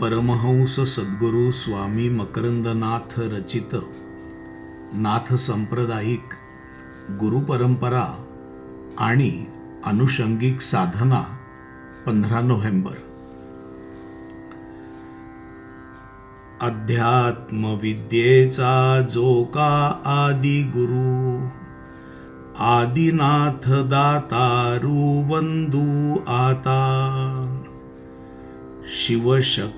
परमहंस सद्गुरू स्वामी मकरंदनाथ रचित नाथ सांप्रदायिक गुरुपरंपरा आणि अनुषंगिक साधना पंधरा नोव्हेंबर. अध्यात्मविद्येचा जो का आदि गुरु आदिनाथ दातारू वंदू आता. शिवशक्ती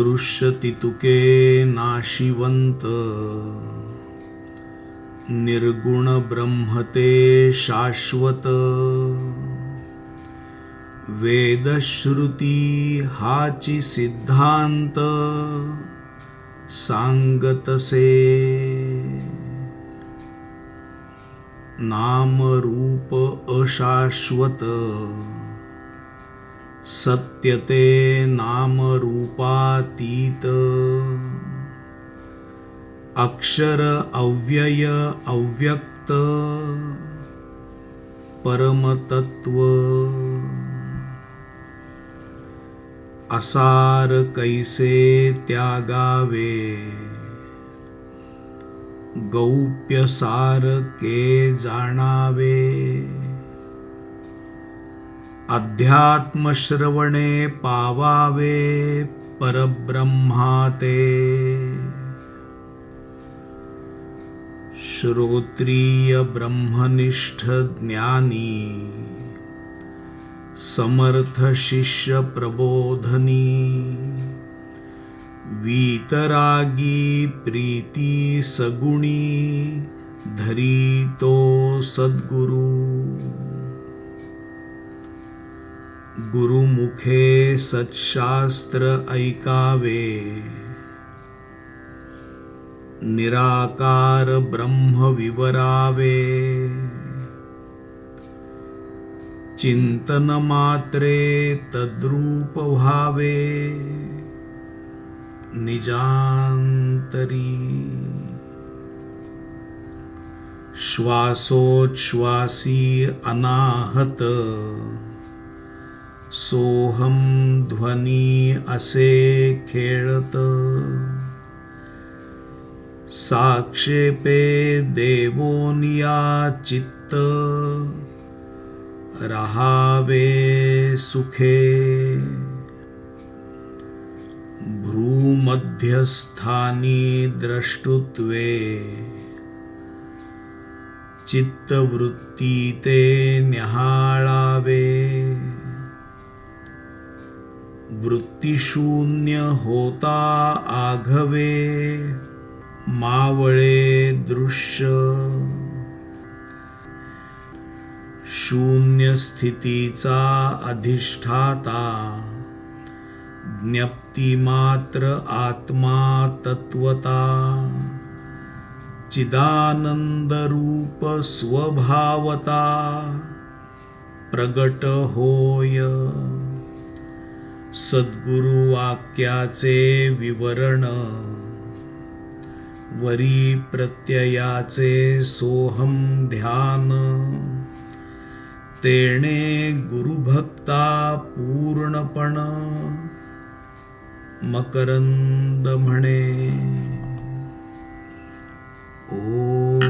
दृश्यति तुके नाशिवंत। निर्गुण ब्रह्मते शाश्वत। वेदश्रुती हाची सिद्धांत। सांगतसे नामरूप अशाश्वत। सत्यते नामरूपातीत। अक्षर अव्यय अव्यक्त। परमतत्व। असार कैसे त्यागावे। गौप्य सार के जाणावे। अध्यात्मश्रवणे पावावे परब्रह्माते। श्रोत्रिय ब्रह्मनिष्ठ ज्ञानी समर्थ शिष्य प्रबोधनी वीतरागी प्रीती सगुणी धरी तो सद्गुरु। गुरुमुखे सत्शास्त्र ऐकावे। निराकार ब्रह्म विवरावे। चिंतन मात्रे तद्रूप व्हावे। निजांतरी। श्वासोच्छ्वासी अनाहत। सोहम ध्वनी असे खेळत. साक्षेपे देवोनिया चित्त. रहावे सुखे. भ्रूमध्यस्थानी द्रष्टुत्वे. चित्तवृत्ती ते न्याहाळावे शून्य होता आघवे मावळे दृश्य. शून्य स्थितीचा अधिष्ठाता ज्ञप्ती मात्र आत्मा तत्वता चिदानंद रूप स्वभावता प्रगट होय. सद्गुरु वाक्याचे विवरण. वरी प्रत्ययाचे सोहम ध्यान. तेणे गुरुभक्ता पूर्णपण. मकरंद म्हणे ओ